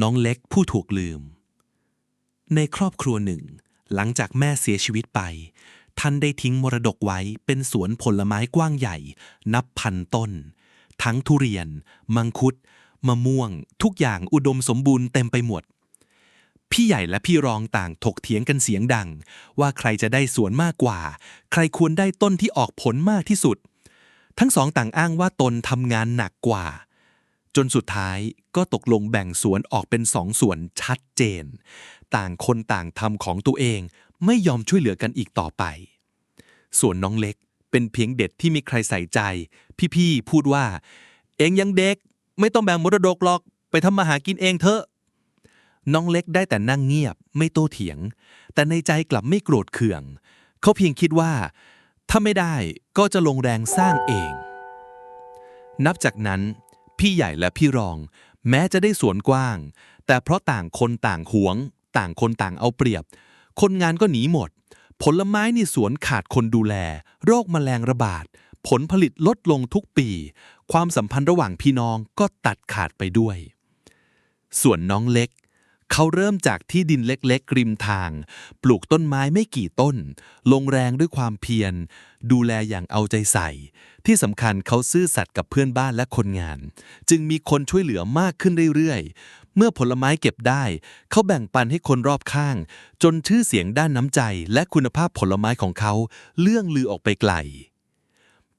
น้องเล็กผู้ถูกลืม ในครอบครัวหนึ่ง หลังจากแม่เสียชีวิตไป ท่านได้ทิ้งมรดกไว้เป็นสวนผลไม้กว้างใหญ่ นับพันต้น ทั้งทุเรียน มังคุด มะม่วง ทุกอย่างอุดมสมบูรณ์เต็มไปหมด พี่ใหญ่และพี่รองต่างถกเถียงกันเสียงดัง ว่าใครจะได้สวนมากกว่า ใครควรได้ต้นที่ออกผลมากที่สุด ทั้งสองต่างอ้างว่าตนทำงานหนักกว่า จนสุดท้ายก็ตกลงแบ่งสวนออกเป็นสองส่วนชัดเจน ต่างคนต่างทำของตัวเองไม่ยอมช่วยเหลือกันอีกต่อไป ส่วนน้องเล็กเป็นเพียงเด็กที่มีใครใส่ใจ พี่ๆ พูดว่า เองยังเด็ก ไม่ต้องแบ่งมรดกหรอก ไปทำมาหากินเองเถอะ น้องเล็กได้แต่นั่งเงียบ ไม่โต้เถียง แต่ในใจกลับไม่โกรธเคือง เขาเพียงคิดว่า ถ้าไม่ได้ก็จะลงแรงสร้างเอง นับจากนั้น พี่ใหญ่และพี่รอง แม้จะได้สวนกว้าง แต่เพราะต่างคนต่างหวง ต่างคนต่างเอาเปรียบ คนงานก็หนีหมด ผลไม้ในสวนขาดคนดูแล โรคแมลงระบาด ผลผลิตลดลงทุกปี ความสัมพันธ์ระหว่างพี่น้องก็ตัดขาดไปด้วย ส่วนน้องเล็ก เขาเริ่มจากที่ดินเล็กๆริมทาง ปลูกต้นไม้ไม่กี่ต้น ลงแรงด้วยความเพียร ดูแลอย่างเอาใจใส่ ที่สำคัญเขาซื่อสัตย์กับเพื่อนบ้านและคนงาน จึงมีคนช่วยเหลือมากขึ้นเรื่อยๆ เมื่อผลไม้เก็บได้ เขาแบ่งปันให้คนรอบข้าง จนชื่อเสียงด้านน้ำใจและคุณภาพผลไม้ของเขาเลื่องลือออกไปไกล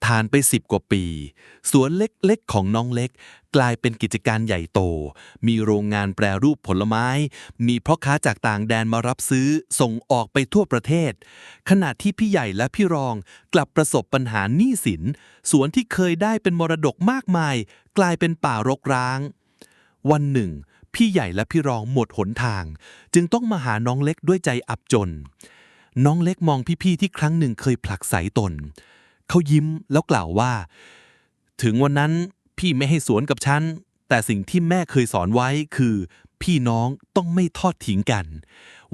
ทานไปสิบกว่าปี สวนเล็กๆ ของน้องเล็ก กลายเป็นกิจการใหญ่โต มีโรงงานแปรรูปผลไม้ มีพ่อค้าจากต่างแดนมารับซื้อ ส่งออกไปทั่วประเทศ ขณะที่พี่ใหญ่และพี่รองกลับประสบปัญหาหนี้สิน สวนที่เคยได้เป็นมรดกมากมาย กลายเป็นป่ารกร้าง วันหนึ่ง พี่ใหญ่และพี่รองหมดหนทาง จึงต้องมาหาน้องเล็กด้วยใจอับจน น้องเล็กมองพี่ๆที่ครั้งหนึ่งเคยผลักไสตน เขายิ้มแล้วกล่าวว่า ถึงวันนั้นพี่ไม่ให้สวนกับฉัน แต่สิ่งที่แม่เคยสอนไว้คือ พี่น้องต้องไม่ทอดทิ้งกัน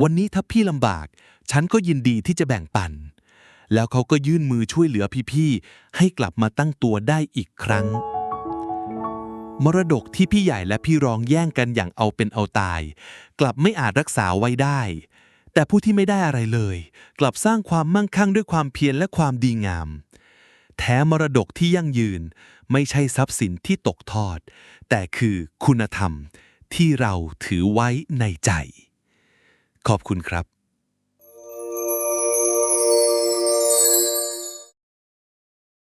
วันนี้ถ้าพี่ลำบาก ฉันก็ยินดีที่จะแบ่งปัน แล้วเขาก็ยื่นมือช่วยเหลือพี่ๆ ให้กลับมาตั้งตัวได้อีกครั้ง มรดกที่พี่ใหญ่และพี่รองแย่งกันอย่างเอาเป็นเอาตาย กลับไม่อาจรักษาไว้ได้แต่ผู้ที่ไม่ได้อะไรเลย กลับสร้างความมั่งคั่งด้วยความเพียรและความดีงาม แท้มรดกที่ยั่งยืน ไม่ใช่ทรัพย์สินที่ตกทอด แต่คือคุณธรรมที่เราถือไว้ในใจ ขอบคุณครับ